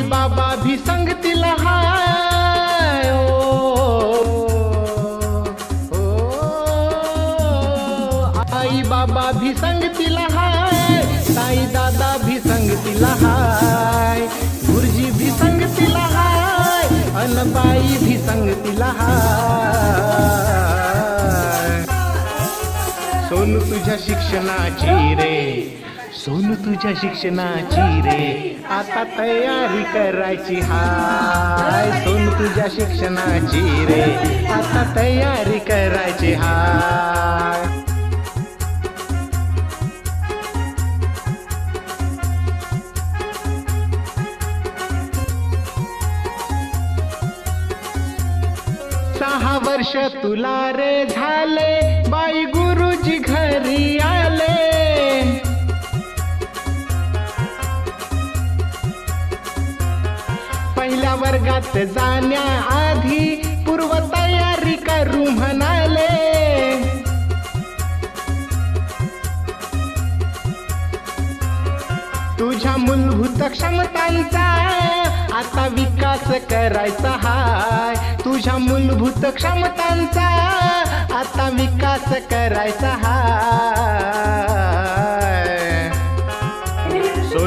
काली बाबा भी संग तिलहायो आई बाबा भी संग तिलहाय साई दादा भी संग तिलहाय गुरुजी भी संग तिलहाय अनबाई भी संग तिलहाय सोनू तुझ्या शिक्षणाची रे। सोनू तुझ्या शिक्षणाची रे. आता तयारी करायची हाय. सोनू तुझ्या शिक्षणाची रे. आता तयारी करायची हाय. सहा वर्ष तुला रे झाले. बाई गुरुजी घरी पहिल्या वर्गात जाण्याआधी पूर्व तयारी करू म्हणाले. तुझ्या मूलभूत क्षमतांचा आता विकास करायचा हाय. तुझ्या मूलभूत क्षमतांचा आता विकास करायचा हाय.